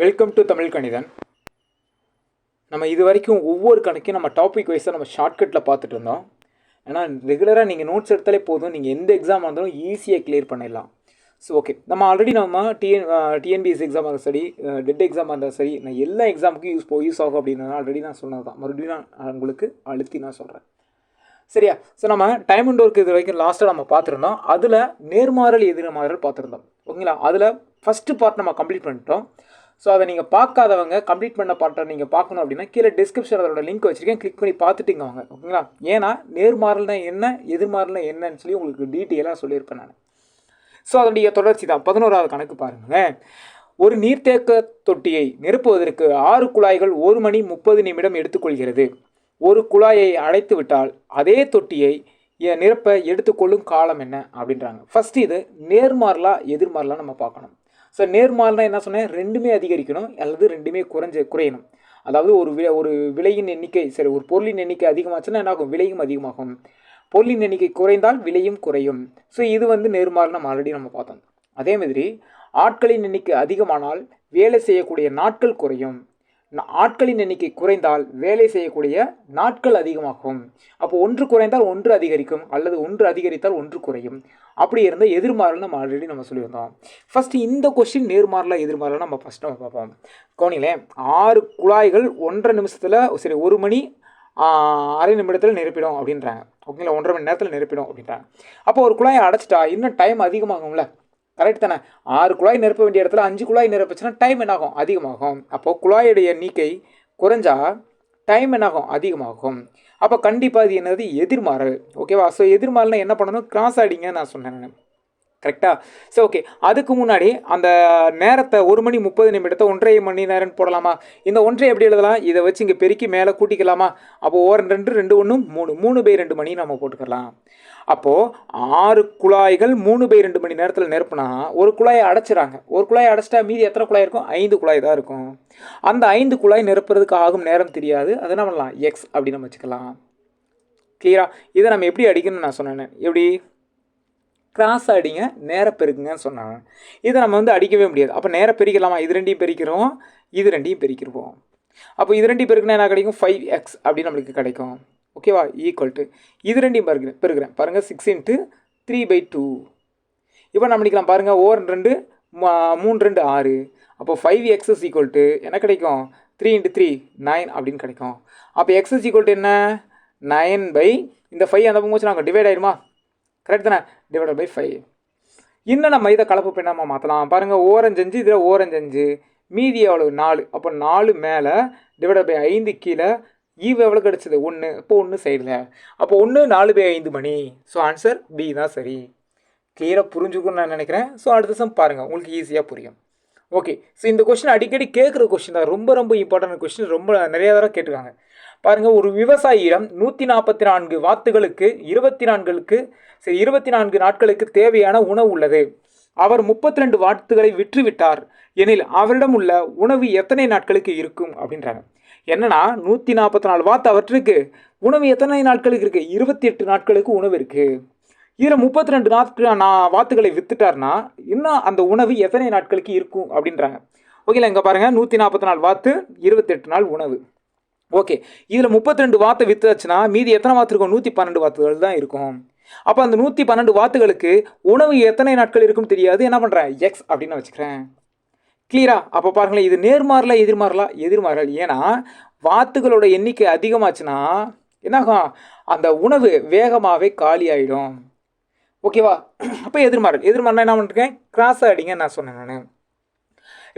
Welcome to Tamil கணிதன் நம்ம இது வரைக்கும் ஒவ்வொரு கணக்கையும் நம்ம டாபிக் வைஸாக நம்ம ஷார்ட்கட்டில் பார்த்துட்டு இருந்தோம். ஏன்னா ரெகுலராக நீங்கள் நோட்ஸ் எடுத்தாலே போதும். நீங்கள் எந்த எக்ஸாம் வந்தாலும் ஈஸியாக கிளியர் பண்ணிடலாம். ஸோ ஓகே நம்ம ஆல்ரெடி நம்ம டிஎன் டிஎன்பிஎஸ் எக்ஸாமாக இருந்தாலும் சரி டெட் எக்ஸாமாக இருந்தாலும் சரி நான் எல்லா எக்ஸாமுக்கும் யூஸ் போ யூஸ் ஆகும் அப்படின்னு ஆல்ரெடி நான் சொன்னது தான். மறுபடியும் நான் உங்களுக்கு அழுத்தி நான் சொல்கிறேன் சரியா? ஸோ நம்ம டைம் அண்ட் ஒர்க் இது வரைக்கும் லாஸ்ட்டாக நம்ம பார்த்துருந்தோம். அதில் நேர்மாறல் எதிர்மாறல் பார்த்துருந்தோம். ஓகேங்களா? அதில் ஃபஸ்ட்டு பார்ட் நம்ம கம்ப்ளீட் பண்ணிட்டோம். ஸோ அதை நீங்கள் பார்க்காதவங்க கம்ப்ளீட் பண்ண பாட்டை நீங்கள் பார்க்கணும் அப்படின்னா கீழே டிஸ்கிரிப்ஷன் அதோட லிங்க் வச்சுருக்கேன். கிளிக் பண்ணி பார்த்துட்டிங்க வாங்க ஓகேங்களா? ஏன்னா நேர்மாறல்னா என்ன எதிர்மாறல்னா என்னன்னு சொல்லி உங்களுக்கு டீட்டெயிலாக சொல்லியிருப்பேன் நான். ஸோ அதனுடைய தொடர்ச்சி தான் பதினோராவது கணக்கு பாருங்களேன். ஒரு நீர்த்தேக்க தொட்டியை நிரப்புவதற்கு ஆறு குழாய்கள் ஒரு மணி முப்பது நிமிடம் எடுத்துக்கொள்கிறது. ஒரு குழாயை அடைத்து விட்டால் அதே தொட்டியை நிரப்ப எடுத்துக்கொள்ளும் காலம் என்ன? அப்படின்றாங்க. ஃபஸ்ட் இது நேர்மாறலா எதிர்மாறலா நம்ம பார்க்கணும். ஸோ நேர்மாறலா என்ன சொன்னேன்? ரெண்டுமே அதிகரிக்கணும் அல்லது ரெண்டுமே குறைஞ்ச குறையணும். அதாவது ஒரு வி ஒரு விலையின் எண்ணிக்கை சரி ஒரு பொருளின் எண்ணிக்கை அதிகமாச்சுன்னா என்னாகும் விலையும் அதிகமாகும். பொருளின் எண்ணிக்கை குறைந்தால் விலையும் குறையும். ஸோ இது வந்து நேர்மாறு நம்ம ஆல்ரெடி நம்ம பார்த்தோம். அதே மாதிரி ஆட்களின் எண்ணிக்கை அதிகமானால் வேலை செய்யக்கூடிய நாட்கள் குறையும். ஆட்களின் எண்ணிக்கை குறைந்தால் வேலை செய்யக்கூடிய நாட்கள் அதிகமாகும். அப்போ ஒன்று குறைந்தால் ஒன்று அதிகரிக்கும் அல்லது ஒன்று அதிகரித்தால் ஒன்று குறையும். அப்படி இருந்த எதிர்மாறல் நம்ம ஆல்ரெடி நம்ம சொல்லியிருந்தோம். ஃபஸ்ட்டு இந்த கொஸ்டின் நேர்மாறல எதிர்மாறல நம்ம ஃபஸ்ட் நம்ம பார்ப்போம். கவனிங்களேன் ஆறு குழாய்கள் ஒன்றரை நிமிஷத்தில் சரி ஒரு மணி அரை நிமிடத்தில் நிரப்பிடும் அப்படின்றாங்க. ஓகேங்களா? ஒன்றரை மணி நேரத்தில் நிரப்பிடும் அப்படின்றாங்க. அப்போ ஒரு குழாயை அடைச்சிட்டா இன்னும் டைம் அதிகமாகும்ல? கரெக்ட் தானே? ஆறு குழாய் நிரப்ப வேண்டிய இடத்துல அஞ்சு குழாய் நிரப்பிச்சுன்னா டைம் என்னாகும்? அதிகமாகும். அப்போது குழாயுடைய எண்ணிக்கை குறைஞ்சா டைம் என்னாகும்? அதிகமாகும். அப்போ கண்டிப்பாக அது என்னது? எதிர்மாறல். ஓகேவா ஸோ எதிர்மாறல்னால் என்ன பண்ணணும்? கிராஸ் ஆடிங்க நான் சொன்னேன். கரெக்டாக கரெக்டா ஸோ ஓகே அதுக்கு முன்னாடி அந்த நேரத்தை ஒரு மணி முப்பது நிமிடத்தை ஒன்றரை மணி நேரம் போடலாமா? இந்த ஒன்றை எப்படி எழுதலாம்? இதை வச்சு இங்கே பெருக்கி மேலே கூட்டிக்கலாமா? அப்போ ஓர் ரெண்டு ரெண்டு ஒன்று மூணு. மூணு பை ரெண்டு மணி நம்ம போட்டுக்கலாம். அப்போது ஆறு குழாய்கள் மூணு பை ரெண்டு மணி நேரத்தில் நிரப்புனா ஒரு குழாயை அடைச்சிறாங்க ஒரு குழாயை அடைச்சிட்டா மீதி எத்தனை குழாய் இருக்கும்? ஐந்து குழாய் தான் இருக்கும். அந்த ஐந்து குழாய் நிரப்புறதுக்கு ஆகும் நேரம் தெரியாது. அதை என்ன பண்ணலாம்? எக்ஸ் அப்படி நம்ம வச்சுக்கலாம். கிளியரா இதை நம்ம எப்படி அடிக்கணும்னு நான் சொன்னேன். எப்படி? கிராஸ் அடிங்க நேர பெருக்குங்கன்னு சொன்னாங்க. இதை நம்ம வந்து அடிக்கவே முடியாது. அப்போ நேர பெருக்கலாமா இது ரெண்டையும் பெருக்கிறோம் இது ரெண்டையும் பெருக்கிடுவோம். அப்போ இது ரெண்டையும் பெருக்குனா என்ன கிடைக்கும்? ஃபைவ் எக்ஸ் அப்படின்னு நம்மளுக்கு கிடைக்கும். ஓகேவா ஈக்குவல் டு இது ரெண்டையும் பெருக்கிறேன் பெருக்கிறேன். பாருங்கள் six into three by two இப்போ நம்ம பண்ணிக்கலாம் பாருங்கள் ஓர் ரெண்டு மூணு ரெண்டு ஆறு. அப்போ five X is equal to என்ன கிடைக்கும்? த்ரீ இன்ட்டு த்ரீ நைன் அப்படின்னு கிடைக்கும். அப்போ எக்ஸ் இஸ் ஈக்குவல் டு என்ன? நைன் பை இந்த ஃபைவ் அந்த பொங்கல் வச்சு நாங்கள் டிவைட் ஆயிடுமா கரெக்ட் தானே? டிவைட் பை ஃபைவ் இன்னும் நம்ம இதை கலப்பு பெண்ணாமல் மாற்றலாம் பாருங்கள் ஓரஞ்சு அஞ்சு இதில் ஓரஞ்சு அஞ்சு. மீதி எவ்வளோ நாலு. அப்போ நாலு மேலே டிவைட் பை ஐந்து கீழே ஈவ் எவ்வளோ கிடச்சிது? ஒன்று இப்போ ஒன்று சைடில் அப்போ ஒன்று நாலு பை ஐந்து மணி. ஸோ ஆன்சர் பி தான் சரி. கிளியராக புரிஞ்சுக்கணும்னு நான் நினைக்கிறேன். ஸோ அடுத்த சம் பாருங்கள் உங்களுக்கு ஈஸியாக புரியும். ஓகே ஸோ இந்த கொஷின் அடிக்கடி கேட்குற கொஸ்டின் தான். ரொம்ப ரொம்ப இம்பார்ட்டன்ட் கொஸ்டின் ரொம்ப நிறையா தடவை கேட்டுருக்காங்க. பாருங்கள் ஒரு விவசாயியிடம் நூற்றி நாற்பத்தி நான்கு வாத்துகளுக்கு இருபத்தி நான்களுக்கு சரி இருபத்தி நான்கு நாட்களுக்கு தேவையான உணவு உள்ளது. அவர் முப்பத்தி ரெண்டு வாத்துகளை விற்றுவிட்டார். எனில் அவரிடம் உள்ள உணவு எத்தனை நாட்களுக்கு இருக்கும்? அப்படின்றாங்க. என்னன்னா நூற்றி நாற்பத்தி நாலு வாத்து அவற்றுக்கு உணவு எத்தனை நாட்களுக்கு இருக்குது இருபத்தி எட்டு நாட்களுக்கு உணவு இருக்குது இதில் முப்பத்தி ரெண்டு நாட்கள் நான் வாத்துகளை விற்றுட்டார்னா இன்னும் அந்த உணவு எத்தனை நாட்களுக்கு இருக்கும்? அப்படின்றாங்க. ஓகேல இங்கே பாருங்கள் நூற்றி நாற்பத்தி நாலு வாத்து இருபத்தெட்டு நாள் உணவு. ஓகே. இதில் முப்பத்தி ரெண்டு வாத்தை வித்தாச்சுன்னா மீதி எத்தனை வாத்து இருக்கும்? நூற்றி பன்னெண்டு வாத்துகள் தான் இருக்கும். அப்போ அந்த நூற்றி பன்னெண்டு வாத்துகளுக்கு உணவு எத்தனை நாட்கள் இருக்கும்னு தெரியாது. என்ன பண்ணுறேன் எக்ஸ் அப்படின்னு வச்சுக்கிறேன். கிளியரா அப்போ பாருங்களேன் இது நேர்மாறல எதிர்மாறலா? எதிர்மாறல். ஏன்னா வாத்துகளோட எண்ணிக்கை அதிகமாச்சுன்னா என்னாகும்? அந்த உணவு வேகமாகவே காலி ஆகிடும் ஓகேவா? அப்போ எதிர்மாறல். எதிர்மாறல் என்ன பண்ணிருக்கேன்? கிராஸ் அடிங்க நான் சொன்னேன் நான்.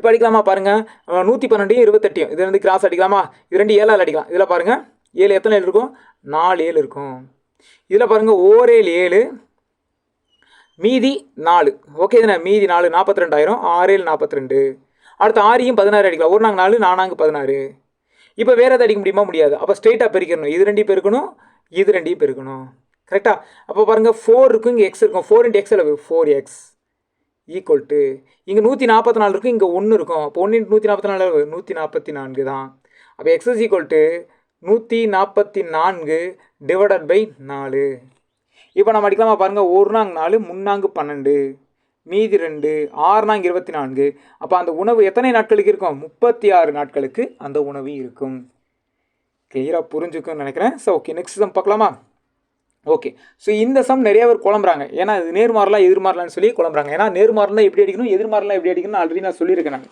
இப்போ அடிக்கலாமா பாருங்கள் நூற்றி பன்னெண்டையும் இருபத்தெட்டையும். இது வந்து கிராஸ் அடிக்கலாமா? இது ரெண்டு ஏழால் அடிக்கலாம். இதில் பாருங்கள் ஏழு எத்தனை ஏழு இருக்கும்? நாலு ஏழு இருக்கும். இதில் பாருங்கள் ஓரேழு ஏழு மீதி நாலு. ஓகே தானே மீதி நாலு நாற்பத்தி ரெண்டாயிரம் ஆறேழு நாற்பத்தி ரெண்டு அடுத்து ஆறையும் பதினாறு அடிக்கலாம். ஒரு நாங்கள் நாலு நானாங்க பதினாறு. இப்போ வேறு எதாவது அடிக்க முடியுமா? முடியாது. அப்போ ஸ்ட்ரெயிட்டாக பெருக்கணும் இது ரெண்டையும் பெருக்கணும். இது ரெண்டையும் பெருக்கணும். கரெக்டாக அப்போ பாருங்கள் ஃபோர் இருக்கும் இங்கே எக்ஸ் இருக்கும். ஃபோர் இன்ட்டு எக்ஸ் அளவு ஃபோர் எக்ஸ் ஈக்குவல் டு இங்கே நூற்றி நாற்பத்தி நாலு இருக்கும் இங்கே ஒன்று இருக்கும். அப்போ ஒன்று நூற்றி நாற்பத்தி நாலு நூற்றி நாற்பத்தி நான்கு தான். அப்போ எக்ஸஸ் ஈக்குவல் டு நூற்றி நாற்பத்தி நான்கு டிவைடட் பை நாலு. இப்போ நம்ம அடிக்கலாமா பாருங்கள் ஒரு நாங்கு நாலு முன்னாங்கு பன்னெண்டு. மீதி ரெண்டு ஆறு நாங்கு இருபத்தி நான்கு அப்போ அந்த உணவு எத்தனை நாட்களுக்கு இருக்கும்? முப்பத்தி ஆறு நாட்களுக்கு அந்த உணவு இருக்கும். கிளியராக புரிஞ்சுக்குன்னு நினைக்கிறேன். ஸோ ஓகே நெக்ஸ்ட் சம் பார்க்கலாமா? ஓகே ஸோ இந்த சம் நிறைய பேர் குழம்புறாங்க. ஏன்னா இது நேர்மாறலாம் எதிர்மாறலாம்னு சொல்லி குழம்புறாங்க. ஏன்னா நேர்மாறலாம் எப்படி அடிக்கணும் எதிர்மாறலாம் எப்படி அடிக்கணும் ஆல்ரெடி நான் சொல்லியிருக்கேன் நான்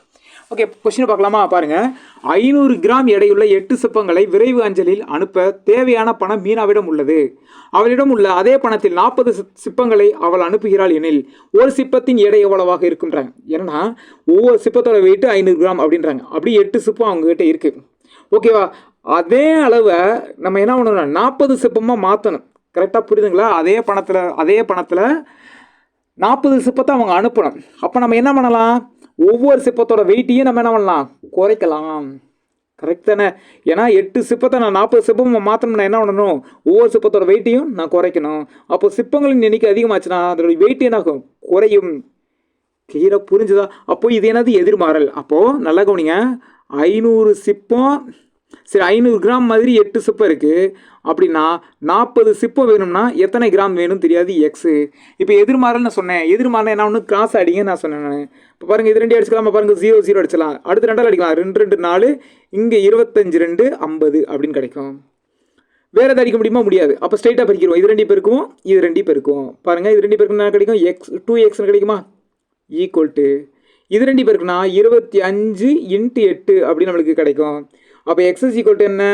ஓகே கொஸ்டின் பார்க்கலாமா? பாருங்கள் ஐநூறு கிராம் எடையுள்ள எட்டு சிப்பங்களை விரைவு அஞ்சலில் அனுப்ப தேவையான பணம் மீனாவிடம் உள்ளது. அவளிடம் உள்ள அதே பணத்தில் நாற்பது சிப்பங்களை அவள் அனுப்புகிறாள் எனில் ஒரு சிப்பத்தின் எடை எவ்வளவாக இருக்குன்றாங்க? ஏன்னா ஒவ்வொரு சிப்பத்தோட வெயிட்டு ஐநூறு கிராம் அப்படின்றாங்க. அப்படி எட்டு சிப்பம் அவங்ககிட்ட இருக்கு. ஓகேவா அதே அளவை நம்ம என்ன பண்ணணும்? நாற்பது சிப்பமாக மாற்றணும் கரெக்டாக புரியுதுங்களா? அதே பணத்தில் அதே பணத்தில் நாற்பது சிப்பத்தை அவங்க அனுப்பணும். அப்போ நம்ம என்ன பண்ணலாம்? ஒவ்வொரு சிப்பத்தோட வெயிட்டையும் நம்ம என்ன பண்ணலாம்? குறைக்கலாம். கரெக்ட் தானே? ஏன்னா எட்டு சிப்பத்தை நான் நாற்பது சிப்பம் மாற்றணும்னா என்ன பண்ணணும்? ஒவ்வொரு சிப்பத்தோட வெயிட்டையும் நான் குறைக்கணும். அப்போ சிப்பங்களின் எண்ணிக்கை அதிகமாச்சுன்னா அதோட வெயிட் என்ன ஆகும்? குறையும். கிளியராக புரிஞ்சுதா? அப்போ இது என்னது? எதிர்மாறல். அப்போது நல்லா கவனிங்க. ஐநூறு சிப்பம் சரி ஐநூறு கிராம் மாதிரி எட்டு சிப்பம் இருக்குது அப்படின்னா நாற்பது சிப்பம் வேணும்னா எத்தனை கிராம் வேணும் தெரியாது எக்ஸு இப்போ எதிர்மாறல் நான் சொன்னேன். எதிர்மாறல் என்ன ஒன்று கிராஸ் அடிங்க நான் சொன்னேன் நான். இப்போ பாருங்கள் இது ரெண்டு அடிச்சுக்கலாம்? பாருங்கள் ஜீரோ ஜீரோ அடிச்சலாம். அடுத்து ரெண்டால் அடிக்கலாம். ரெண்டு ரெண்டு நாலு இங்கே இருபத்தஞ்சு ரெண்டு ஐம்பது அப்படின்னு கிடைக்கும். வேறு எதாவது அடிக்க முடியுமா? முடியாது. அப்போ ஸ்ட்ரைட்டாக பறிக்கிறோம் இது ரெண்டு பேருக்கும் இது ரெண்டு பேருக்கும் பாருங்கள் இது ரெண்டு பெருக்குனா கிடைக்கும்? எக்ஸ் டூ எக்ஸ்னு கிடைக்குமா? ஈக்குவல் டு இது ரெண்டு பேருக்குன்னா இருபத்தி அஞ்சு இன்ட்டு எட்டு அப்படின்னு நம்மளுக்கு கிடைக்கும். அப்போ எக்ஸஸ் ஈக்குவல் டு என்ன?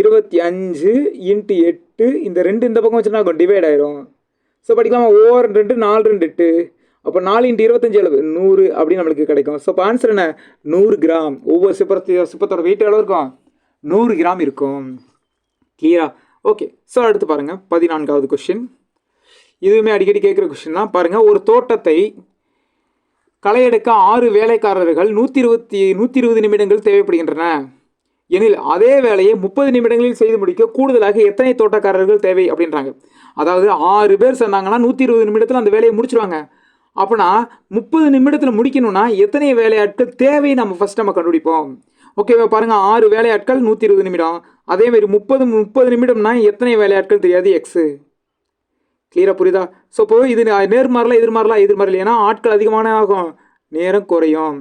இருபத்தி அஞ்சு இன்ட்டு எட்டு. இந்த ரெண்டு இந்த பக்கம் வச்சுன்னா டிவைட் ஆயிரும். ஸோ படிக்கலாமா? ஓவர் ரெண்டு நாலு ரெண்டு எட்டு. அப்போ நாலு இன்ட்டு இருபத்தஞ்சு அளவு நூறு அப்படின்னு நம்மளுக்கு கிடைக்கும். ஸோ இப்போ ஆன்சர் என்ன? நூறு கிராம். ஒவ்வொரு சிப்பத்து சிப்பத்தோட வெயிட் எவ்வளோ இருக்கும்? நூறு கிராம் இருக்கும். கிளியரா ஓகே ஸோ அடுத்து பாருங்கள் பதினான்காவது கொஷின் இதுவுமே அடிக்கடி கேட்குற கொஷின் தான். பாருங்கள் ஒரு தோட்டத்தை களையெடுக்க ஆறு வேலைக்காரர்கள் நூற்றி இருபத்தி நூற்றி இருபது நிமிடங்கள் தேவைப்படுகின்றன. எனில் அதே வேலையை முப்பது நிமிடங்களில் செய்து முடிக்க கூடுதலாக எத்தனை தோட்டக்காரர்கள் தேவை அப்படின்றாங்க. அதாவது ஆறு பேர் சொன்னாங்கன்னா நூற்றி இருபது நிமிடத்தில் அந்த வேலையை முடிச்சிருவாங்க. அப்படின்னா முப்பது நிமிடத்தில் முடிக்கணும்னா எத்தனை வேலையாட்கள் தேவை நம்ம ஃபஸ்ட் நம்ம கண்டுபிடிப்போம். ஓகேவா பாருங்கள் ஆறு வேலையாட்கள் நூற்றி இருபது நிமிடம் அதேமாரி முப்பது முப்பது நிமிடம்னா எத்தனை வேலையாட்கள் தெரியாது? எக்ஸு கிளியராக புரியுதா? ஸோ இப்போ இது நேர்மாறலாம் எதிர்மாறலாம் எதிர்மாறல ஏன்னா ஆட்கள் அதிகமான ஆகும். நேரம் குறையும்.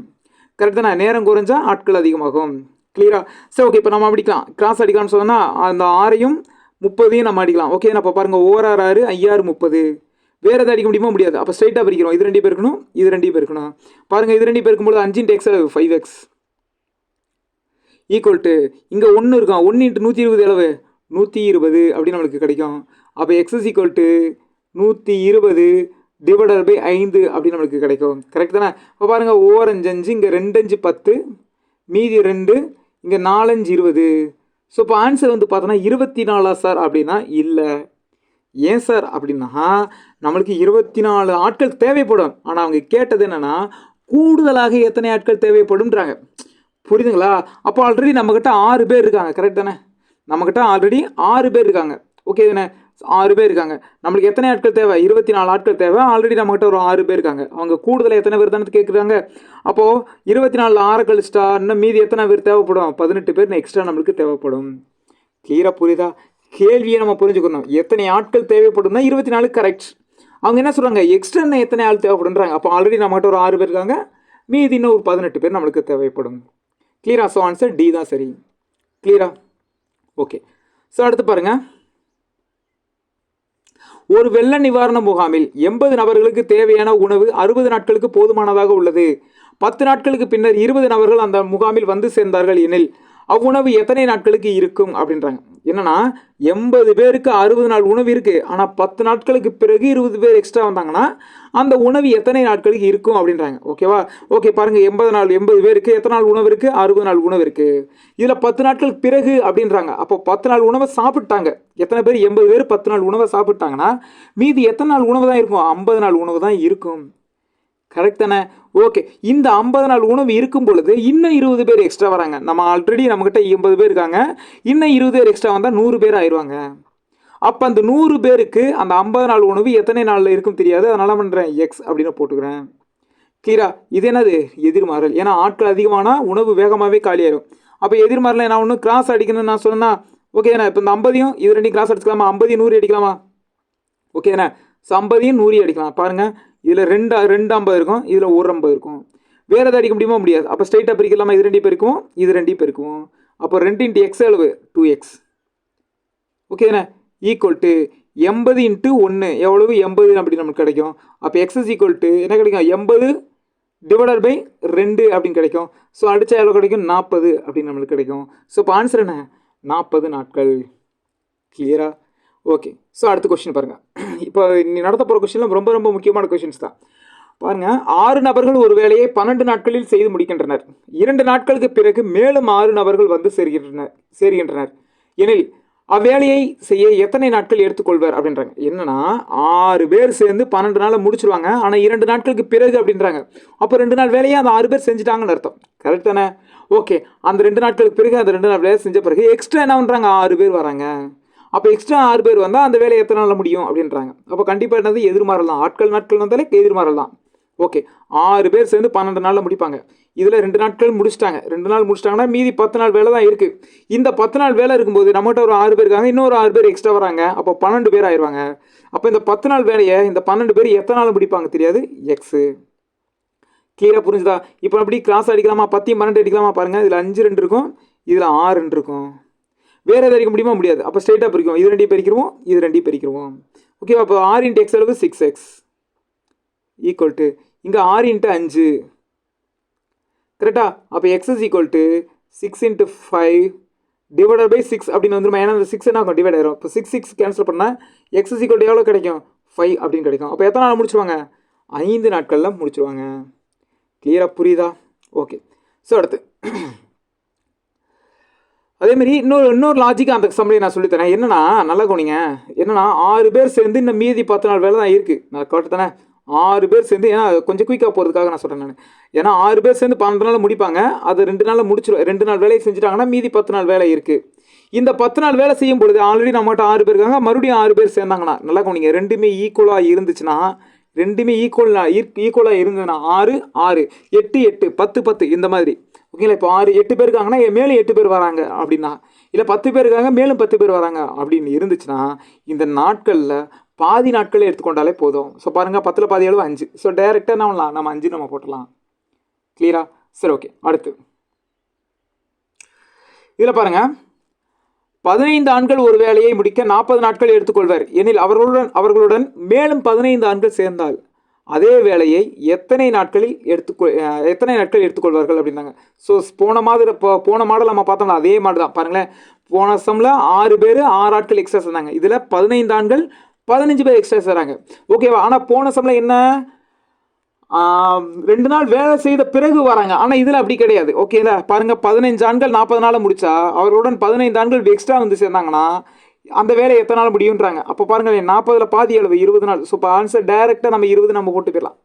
கரெக்டாக நான் நேரம் குறைஞ்சா ஆட்கள் அதிகமாகும். கிளியரா சரி ஓகே இப்போ நம்ம அடிக்கலாம். கிராஸ் அடிக்கலாம்னு சொன்னால் அந்த ஆறையும் முப்பதையும் நம்ம அடிக்கலாம். ஓகே நான் இப்போ பாருங்கள் ஓராறு ஆறு ஐயாறு முப்பது. வேறு எதாவது அடிக்க முடியுமா? முடியாது. அப்போ ஸ்ட்ரைட்டாக பிரிக்கிறோம். இது ரெண்டு பேருக்கணும் இது ரெண்டு பேருக்கணும். பாருங்கள் இது ரெண்டு பேருக்கும்போது அஞ்சு X five X equal to இங்கே ஒன்று இருக்கும் ஒன்று இன்ட்டு நூற்றி இருபது அளவு நூற்றி இருபது அப்படின்னு நம்மளுக்கு கிடைக்கும். அப்போ எக்ஸஸ் ஈக்குவல் டு நூற்றி இருபது டிவைடட் பை ஐந்து அப்படின்னு நம்மளுக்கு கிடைக்கும். கரெக்ட் தானே? இப்போ பாருங்கள் ஓரஞ்சு அஞ்சு இங்கே ரெண்டு அஞ்சு பத்து. மீதி ரெண்டு இங்கே நாலஞ்சு இருபது. ஸோ இப்போ ஆன்சர் வந்து பார்த்தோன்னா இருபத்தி நாலா சார் அப்படின்னா இல்லை. ஏன் சார் அப்படின்னா நம்மளுக்கு இருபத்தி நாலு ஆட்கள் தேவைப்படும். ஆனால் அவங்க கேட்டது என்னென்னா கூடுதலாக எத்தனை ஆட்கள் தேவைப்படும்ன்றாங்க. புரியுதுங்களா? அப்போ ஆல்ரெடி நம்மக்கிட்ட ஆறு பேர் இருக்காங்க. கரெக்ட் தானே? நம்மக்கிட்ட ஆல்ரெடி ஆறு பேர் இருக்காங்க. ஓகே தானே? ஆறு பேர் இருக்காங்க. நம்மளுக்கு எத்தனை ஆட்கள் தேவை? இருபத்தி நாலு ஆட்கள் தேவை. ஆல்ரெடி நம்மகிட்ட ஒரு ஆறு பேர் இருக்காங்க. அவங்க கூடுதலாக எத்தனை பேர் தானே கேட்குறாங்க அப்போது இருபத்தி நாலு ஆறு கழிச்சிட்டா இன்னும் மீதி எத்தனை பேர் தேவைப்படும்? பதினெட்டு பேர் எக்ஸ்ட்ரா நம்மளுக்கு தேவைப்படும். கிளியராக புரியுதா? கேள்வியை நம்ம புரிஞ்சுக்கணும். எத்தனை ஆட்கள் தேவைப்படும்னா இருபத்தி நாலு கரெக்ட் அவங்க என்ன சொல்கிறாங்க எக்ஸ்ட்ரா எத்தனை ஆள் தேவைப்படுன்றாங்க அப்போ ஆல்ரெடி நம்மகிட்ட ஒரு ஆறு பேர் இருக்காங்க. மீதி இன்னும் ஒரு பதினெட்டு பேர் நம்மளுக்கு தேவைப்படும். கிளியரா ஸோ ஆன்சர் டி தான் சரி. கிளியரா ஓகே ஸோ அடுத்து பாருங்கள் ஒரு வெள்ள நிவாரண முகாமில் எண்பது நபர்களுக்கு தேவையான உணவு அறுபது நாட்களுக்கு போதுமானதாக உள்ளது. பத்து நாட்களுக்கு பின்னர் இருபது நபர்கள் அந்த முகாமில் வந்து சேர்ந்தார்கள் எனில் அவ்வுணவு எத்தனை நாட்களுக்கு இருக்கும் அப்படின்றாங்க. என்னன்னா எண்பது பேருக்கு அறுபது நாள் உணவு இருக்குது ஆனால் பத்து நாட்களுக்கு பிறகு இருபது பேர் எக்ஸ்ட்ரா வந்தாங்கன்னா அந்த உணவு எத்தனை நாட்களுக்கு இருக்கும் அப்படின்றாங்க. ஓகேவா ஓகே பாருங்கள் எண்பது நாள் எண்பது பேருக்கு எத்தனை நாள் உணவு இருக்குது அறுபது நாள் உணவு இருக்குது இதில் பத்து நாட்களுக்கு பிறகு அப்படின்றாங்க. அப்போ பத்து நாள் உணவை சாப்பிட்டாங்க. எத்தனை பேர்? எண்பது பேர் பத்து நாள் உணவை சாப்பிட்டாங்கன்னா மீதி எத்தனை நாள் உணவு தான் இருக்கும்? ஐம்பது நாள் உணவு தான் இருக்கும். கரெக்ட் தானே? ஓகே இந்த ஐம்பது நாள் உணவு இருக்கும் பொழுது இன்னும் இருபது பேர் எக்ஸ்ட்ரா வராங்க. நம்ம ஆல்ரெடி நம்மக்கிட்ட எண்பது பேர் இருக்காங்க. இன்னும் இருபது பேர் எக்ஸ்ட்ரா வந்தால் நூறு பேர் ஆயிடுவாங்க அப்போ அந்த நூறு பேருக்கு அந்த ஐம்பது நாள் உணவு எத்தனை நாளில் இருக்கும் தெரியாது. அதனால் பண்ணுறேன் எக்ஸ் அப்படின்னு போட்டுக்கிறேன். கிளியரா இது என்னது? எதிர்மாறல். ஏன்னா ஆட்கள் அதிகமானால் உணவு வேகமாகவே காலியாயிரும். அப்போ எதிர்மாறல நான் ஒன்றும் கிராஸ் அடிக்கணும்னு நான் சொன்னேன்னா ஓகேண்ணா இப்போ இந்த ஐம்பதையும் இது ரெண்டையும் கிராஸ் அடிச்சுக்கலாமா? ஐம்பதையும் நூறு அடிக்கலாமா? ஓகேண்ணா ஸோ ஐம்பதையும் நூறு அடிக்கலாம். பாருங்கள் இதில் ரெண்டு ரெண்டு ஐம்பது இருக்கும் இதில் ஒரு ஐம்பது இருக்கும். வேறு எதாவது அடிக்க முடியுமா? முடியாது. அப்போ ஸ்ட்ரைட்டாக பிரிக்கலாமா? இது ரெண்டையும் பெருக்குவோம் இது ரெண்டையும் பெருக்குவோம். அப்போ ரெண்டு இன்ட்டு எக்ஸ் அளவு டூ எக்ஸ் ஓகே தானே? ஈக்குவல் டு எண்பது இன்ட்டு ஒன்று எவ்வளவு? எண்பது அப்படின்னு நமக்கு கிடைக்கும். அப்போ எக்ஸ் இஸ் ஈக்குவல் டு என்ன கிடைக்கும்? எண்பது டிவைடட் பை ரெண்டு அப்படின்னு கிடைக்கும். ஸோ அடித்தா எவ்வளோ கிடைக்கும்? நாற்பது அப்படின்னு நம்மளுக்கு கிடைக்கும். ஸோ இப்போ ஆன்சர் என்ன? நாற்பது நாட்கள். கிளியராக ஓகே ஸோ அடுத்த கொஷின் பாருங்கள் இப்போ நீ நடத்த போகிற கொஷின்லாம் ரொம்ப ரொம்ப முக்கியமான கொஷின்ஸ் தான். பாருங்கள் ஆறு நபர்கள் ஒரு வேலையை பன்னெண்டு நாட்களில் செய்து முடிக்கின்றனர். இரண்டு நாட்களுக்கு பிறகு மேலும் ஆறு நபர்கள் வந்து சேர்கின்றனர் சேர்கின்றனர். எனில் அவ்வேலையை செய்ய எத்தனை நாட்கள் எடுத்துக்கொள்வார் அப்படின்றாங்க. என்னன்னா ஆறு பேர் சேர்ந்து பன்னெண்டு நாளில் முடிச்சிருவாங்க. ஆனால் இரண்டு நாட்களுக்கு பிறகு அப்படின்றாங்க. அப்போ ரெண்டு நாள் வேலையை அந்த ஆறு பேர் செஞ்சுட்டாங்கன்னு அர்த்தம். கரெக்ட் தானே? ஓகே அந்த ரெண்டு நாட்களுக்கு பிறகு அந்த ரெண்டு நாள் வேலை செஞ்ச பிறகு எக்ஸ்ட்ரா என்ன பண்ணுறாங்க ஆறு பேர் வராங்க. அப்போ எக்ஸ்ட்ரா ஆறு பேர் வந்தால் அந்த வேலையை எத்தனை நாளில் முடியும் அப்படின்றாங்க. அப்போ கண்டிப்பாக என்னது? எதிர்மாறலாம் ஆட்கள் நாட்கள் வந்தாலே எதிர்மாறலாம் ஓகே. ஆறு பேர் சேர்ந்து பன்னெண்டு நாளில் முடிப்பாங்க. இதில் ரெண்டு நாட்கள் முடிச்சிட்டாங்க. ரெண்டு நாள் முடிச்சிட்டாங்கன்னா மீதி பத்து நாள் வேலை தான் இருக்குது இந்த பத்து நாள் வேலை இருக்கும்போது நம்மகிட்ட ஒரு ஆறு பேர் இருக்காங்க. இன்னொரு ஆறு பேர் எக்ஸ்ட்ரா வராங்க. அப்போ பன்னெண்டு பேர் ஆயிடுவாங்க அப்போ இந்த பத்து நாள் வேலையை இந்த பன்னெண்டு பேர் எத்தனை நாள் முடிப்பாங்க தெரியாது? எக்ஸு கிளியராக புரிஞ்சுதா? இப்போ அப்படி கிராஸ் அடிக்கலாமா? பத்தியும் பன்னெண்டு அடிக்கலாமா பாருங்கள் இதில் அஞ்சு ரெண்டு இருக்கும். இதில் ஆறு ரெண்டு இருக்கும். வேறு எதாவது அடிக்க முடியுமா? முடியாது. அப்போ ஸ்ட்ரைட்டாக பிரிக்கும். இது ரெண்டையும் பிரிக்கிறோம்? இது ரெண்டையும் பிரிக்கிறோம்? ஓகேவா அப்போ ஆறு இன்ட்டு எக்ஸ் அளவு சிக்ஸ் எக்ஸ் ஈக்குவல் டு இங்கே ஆறு இன்ட்டு அஞ்சு. கரெக்டா அப்போ X is equal to six into five divided by six அப்படின்னு வந்துருமா? ஏன்னா அந்த சிக்ஸ் என்ன ஆகும்? டிவைட் ஆயிரும். இப்போ சிக்ஸ் சிக்ஸ் கேன்சல் பண்ணால் எக்ஸ் இஸ் ஈக்குவல் எவ்வளோ கிடைக்கும்? ஃபைவ் அப்படின்னு கிடைக்கும். அப்போ எத்தனை நாள் முடிச்சுருவாங்க? ஐந்து நாட்களில் முடிச்சுருவாங்க. கிளியராக புரியுதா? ஓகே ஸோ அடுத்து. அதேமாரி இன்னொரு இன்னொரு லாஜிக் அந்த சம்பளி நான் சொல்லித்தரேன். என்னன்னா நல்லா கவனிங்க. என்னன்னா ஆறு பேர் சேர்ந்து இன்னும் மீதி பத்து நாள் வேலை தான் இருக்குது நான் கரெக்ட் தானே? ஆறு பேர் சேர்ந்து ஏன்னா கொஞ்சம் குயிக்காக போகிறதுக்காக நான் சொல்கிறேன் நான். ஏன்னா ஆறு பேர் சேர்ந்து பன்னெண்டு நாள் முடிப்பாங்க. அது ரெண்டு நாளில் முடிச்சிடும் ரெண்டு நாள் வேலையை செஞ்சுட்டாங்கன்னா மீதி பத்து நாள் வேலை இருக்குது இந்த பத்து நாள் வேலை செய்யும் பொழுது ஆல்ரெடி நம்மகிட்ட ஆறு பேர் இருக்காங்க. மறுபடியும் ஆறு பேர் சேர்ந்தாங்கன்னா நல்லா கவனிங்க. ரெண்டுமே ஈக்குவலாக இருந்துச்சுன்னா ரெண்டுமே ஈக்குவலாக ஈக்குவலாக இருந்ததுன்னா ஆறு ஆறு எட்டு எட்டு பத்து பத்து இந்த மாதிரி. ஓகேங்களா? இப்போ ஆறு எட்டு பேர் இருக்காங்கன்னா மேலும் எட்டு பேர் வராங்க அப்படின்னா இல்லை பத்து பேர் இருக்காங்க மேலும் பத்து பேர் வராங்க அப்படின்னு இருந்துச்சுன்னா இந்த நாட்களில் பாதி நாட்களே எடுத்துக்கொண்டாலே போதும். ஸோ பாருங்கள் பத்தில் பாதி அளவு அஞ்சு. ஸோ டைரெக்டாக நம்ம நம்ம அஞ்சு நம்ம போட்டலாம் கிளியரா சரி ஓகே அடுத்து. இதில் பாருங்கள் பதினைந்து ஆண்கள் ஒரு வேலையை முடிக்க நாற்பது நாட்கள் எடுத்துக்கொள்வர். எனில் அவர்களுடன் அவர்களுடன் மேலும் பதினைந்து ஆண்கள் சேர்ந்தால் அதே வேலையை எத்தனை நாட்களில் எடுத்துக்கொ எத்தனை நாட்கள் எடுத்துக்கொள்வார்கள் அப்படின்னாங்க. ஸோ போன மாதிரி இப்போ போன மாடல் நம்ம பார்த்தோம்ல அதே மாதிரி தான். பாருங்களேன். போன சம்மில் ஆறு பேர் ஆறு ஆட்கள் எக்ஸ்ட்ரா சேர்ந்தாங்க இதில் பதினைந்து ஆண்கள் பதினஞ்சு பேர் எக்ஸ்ட்ரா சேர்றாங்க ஓகேவா ஆனால் போன சம்மில் என்ன? ரெண்டு நாள் வேலை செய்த பிறகு வராங்க. ஆனால் இதில் அப்படி கிடையாது. ஓகேங்களா பாருங்க பதினைஞ்சு ஆண்கள் நாற்பது நாள் முடித்தா அவர்களுடன் பதினைந்து ஆண்கள் எக்ஸ்ட்ரா வந்து சேர்ந்தாங்கன்னா அந்த வேலை எத்தனை நாள் முடியுன்றாங்க அப்போ பாருங்கள் நாற்பதில் பாதி அளவு இருபது நாள். ஸோ இப்போ ஆன்சர் டைரெக்டாக நம்ம இருபது நம்ம போட்டு போயிடலாம்.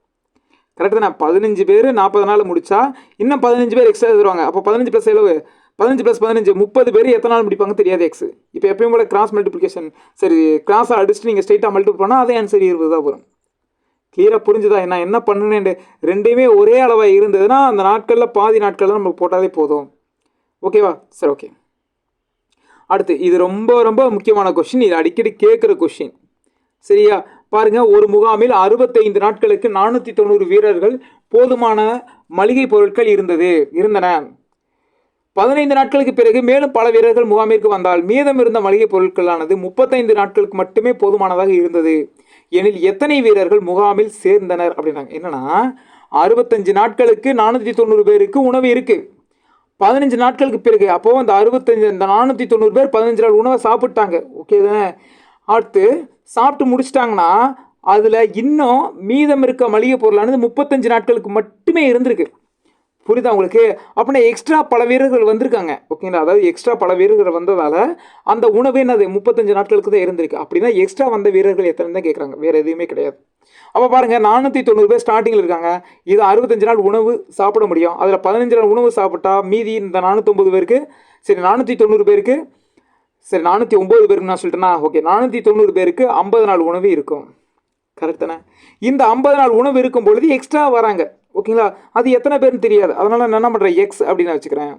கரெக்டாக தானே? பதினஞ்சு பேர் நாற்பது நாள் முடித்தா இன்னும் பதினஞ்சு பேர் எக்ஸ்ட்ரா தருவாங்க. அப்போ பதினஞ்சு ப்ளஸ் எவ்வளவு? பதினஞ்சு ப்ளஸ் பதினஞ்சு முப்பது பேர் எத்தனை நாள் முடிப்பாங்க தெரியாது எக்ஸ் இப்போ எப்பயும் போல கிராஸ் மல்டிப்ளிகேஷன் சரி கிராஸை அடிச்சுட்டு நீங்கள் ஸ்ட்ரைட்டாக மல்டிபிள் பண்ணால் அதே ஆன்சர் இருபது தான் வரும். கிளியராக புரிஞ்சுதா? நான் என்ன பண்ணுனேன்? ரெண்டுமே ஒரே அளவாக இருந்ததுன்னா அந்த நாட்களில் பாதி நாட்களில் நமக்கு போட்டாலே போதும். ஓகேவா சரி ஓகே அடுத்து இது ரொம்ப ரொம்ப முக்கியமான கொஷின் இது அடிக்கடி கேட்குற கொஷின் சரியா? பாருங்க ஒரு முகாமில் அறுபத்தைந்து நாட்களுக்கு நானூற்றி தொண்ணூறு வீரர்கள் போதுமான மளிகை பொருட்கள் இருந்தது இருந்தன. பதினைந்து நாட்களுக்கு பிறகு மேலும் பல வீரர்கள் முகாமிற்கு வந்தால் மீதம் இருந்த மளிகை பொருட்களானது முப்பத்தைந்து நாட்களுக்கு மட்டுமே போதுமானதாக இருந்தது. எனில் எத்தனை வீரர்கள் முகாமில் சேர்ந்தனர் அப்படின்னாங்க. என்னன்னா அறுபத்தஞ்சு நாட்களுக்கு நானூற்றி தொண்ணூறு பேருக்கு உணவு இருக்குது பதினஞ்சு நாட்களுக்கு பிறகு அப்போது அந்த அறுபத்தஞ்சு இந்த நானூற்றி தொண்ணூறு பேர் பதினஞ்சு நாள் உணவை சாப்பிட்டாங்க. ஓகே தானே? அடுத்து சாப்பிட்டு முடிச்சிட்டாங்கன்னா அதில் இன்னும் மீதம் இருக்க மளிகை பொருளானது முப்பத்தஞ்சு நாட்களுக்கு மட்டுமே இருந்திருக்கு. புரியுதா உங்களுக்கு? அப்படின்னா எக்ஸ்ட்ரா பல வீரர்கள் வந்திருக்காங்க. ஓகேங்களா அதாவது எக்ஸ்ட்ரா பல வீரர்கள் வந்ததால் அந்த உணவு என்னது? முப்பத்தஞ்சு நாட்களுக்கு தான் இருந்திருக்கு. அப்படின்னா எக்ஸ்ட்ரா வந்த வீரர்கள் எத்தனை தான் கேட்குறாங்க வேறு எதுவுமே கிடையாது. அப்போ பாருங்கள் நானூற்றி தொண்ணூறு பேர் ஸ்டார்டிங்கில் இருக்காங்க. இது அறுபத்தஞ்சு நாள் உணவு சாப்பிட முடியும். அதில் பதினஞ்சு நாள் உணவு சாப்பிட்டா மீதி இந்த நானூற்றொம்பது பேருக்கு சரி நானூற்றி தொண்ணூறு பேருக்கு சரி நானூற்றி ஒம்பது பேருக்கு நான் சொல்லிட்டேன்னா ஓகே நானூற்றி தொண்ணூறு பேருக்கு ஐம்பது நாள் உணவு இருக்கும். கரெக்ட் தானே? இந்த ஐம்பது நாள் உணவு இருக்கும் பொழுது எக்ஸ்ட்ரா வராங்க. ஓகேங்களா அது எத்தனை பேர்னு தெரியாது. அதனால் நான் என்ன பண்ணுறேன் எக்ஸ் அப்படின்னு நான் வச்சுக்கிறேன்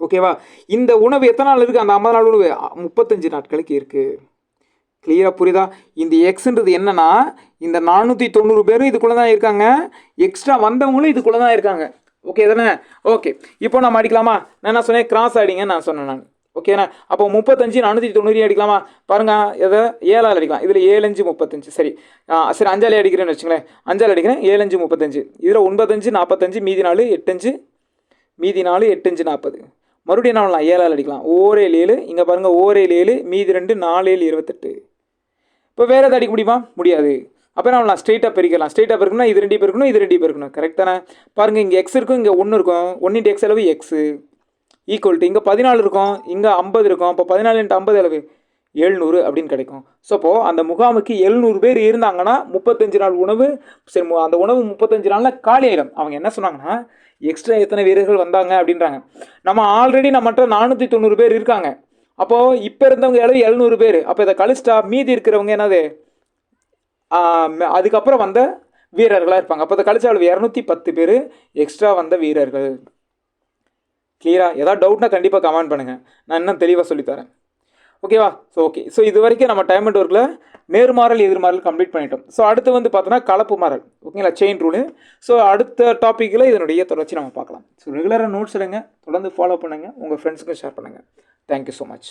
ஓகேவா இந்த உணவு எத்தனை நாள் இருக்குது அந்த ஐம்பது நாள் உணவு? முப்பத்தஞ்சு நாட்களுக்கு இருக்குது கிளியராக புரியுதா? இந்த எக்ஸ்ன்றது என்னன்னா இந்த நானூற்றி தொண்ணூறு பேரும் இதுக்குள்ளே தான் இருக்காங்க. எக்ஸ்ட்ரா வந்தவங்களும் இதுக்குள்ளே தான் இருக்காங்க. ஓகே தானே? ஓகே இப்போ நம்ம அடிக்கலாமா? நான் என்ன சொன்னேன்? கிராஸ் அடிங்கன்னு நான் சொன்னேன் நான். ஓகேண்ணா அப்போ முப்பத்தஞ்சு நானூற்றி தொண்ணூறு அடிக்கலாமா? பாருங்கள் எதை? ஏழால் அடிக்கலாம். இதில் ஏழஞ்சு முப்பத்தஞ்சு. சரி. சரி அஞ்சாலே அடிக்கிறேன்னு வச்சுங்களேன் அஞ்சால் அடிக்கிறேன் ஏழஞ்சு முப்பத்தஞ்சு. இதில் ஒன்பத்தஞ்சு நாற்பத்தஞ்சு மீதி நாலு எட்டஞ்சு. மீதி நாலு எட்டஞ்சு நாற்பது. மறுபடியும் என்ன பண்ணலாம்? ஏழால் அடிக்கலாம். ஓரேழு ஏழு இங்கே பாருங்கள் ஓரேழு ஏழு. மீதி ரெண்டு நாலு ஏழு இருபத்தெட்டு. இப்போ வேறு எதாவது அடிக்க முடியுமா? முடியாது. அப்போ என்ன நான் ஸ்ட்ரெயிட்டாக பிரிக்கலாம் ஸ்ட்ரெயிட்டாக பெருக்கணும் இது ரெண்டு பெருக்கணும் இது ரெண்டு பெருக்கணும். கரெக்ட் தானே? பாருங்கள் இங்கே எக்ஸ் இருக்கும் இங்கே ஒன்று இருக்கும். ஒன் இன்ட்டு எக்ஸ் அளவு எக்ஸு ஈக்குவல் டு இங்கே பதினாலு இருக்கும் இங்கே ஐம்பது இருக்கும். அப்போ பதினாலு இன்ட்டு ஐம்பது அளவு எழுநூறு அப்படின்னு கிடைக்கும். ஸோ அப்போது அந்த முகாமுக்கு எழுநூறு பேர் இருந்தாங்கன்னா முப்பத்தஞ்சு நாள் உணவு சரி மு- அந்த உணவு முப்பத்தஞ்சு நாளில் காலி ஆயிடும். அவங்க என்ன சொன்னாங்கன்னா எக்ஸ்ட்ரா எத்தனை வீரர்கள் வந்தாங்க அப்படின்றாங்க. நம்ம ஆல்ரெடி நம்மகிட்ட நானூற்றி தொண்ணூறு பேர் இருக்காங்க. அப்போது இப்போ இருந்தவங்க அளவு எழுநூறு பேர். அப்போ இதை கழிச்சிட்டா மீதி இருக்கிறவங்க என்னது? அதுக்கப்புறம் வந்த வீரர்களாக இருப்பாங்க. அப்போ இதை கழிச்சா அளவு இரநூத்தி பத்து பேர் எக்ஸ்ட்ரா வந்த வீரர்கள். கிளியராக ஏதாவது டவுட்னா கண்டிப்பாக கமெண்ட் பண்ணுங்கள் நான் இன்னும் தெளிவாக சொல்லித்தரேன் ஓகேவா ஸோ ஓகே ஸோ இது வரைக்கும் நம்ம டைம் அண்ட் ஒர்க்கில் நேர்மாறல் எதிர்மாறல் கம்ப்ளீட் பண்ணிட்டோம். ஸோ அடுத்து வந்து பார்த்தோன்னா கலப்பு மாறல். ஓகேங்களா செயின் ரூலு ஸோ அடுத்த டாப்பிக்கில் இதனுடைய தொடர்ச்சி நம்ம பார்க்கலாம். ஸோ ரெகுலராக நோட்ஸ் எடுங்க. தொடர்ந்து ஃபாலோ பண்ணுங்கள் உங்கள் ஃப்ரெண்ட்ஸுக்கும் ஷேர் பண்ணுங்கள் தேங்க்யூ ஸோ மச்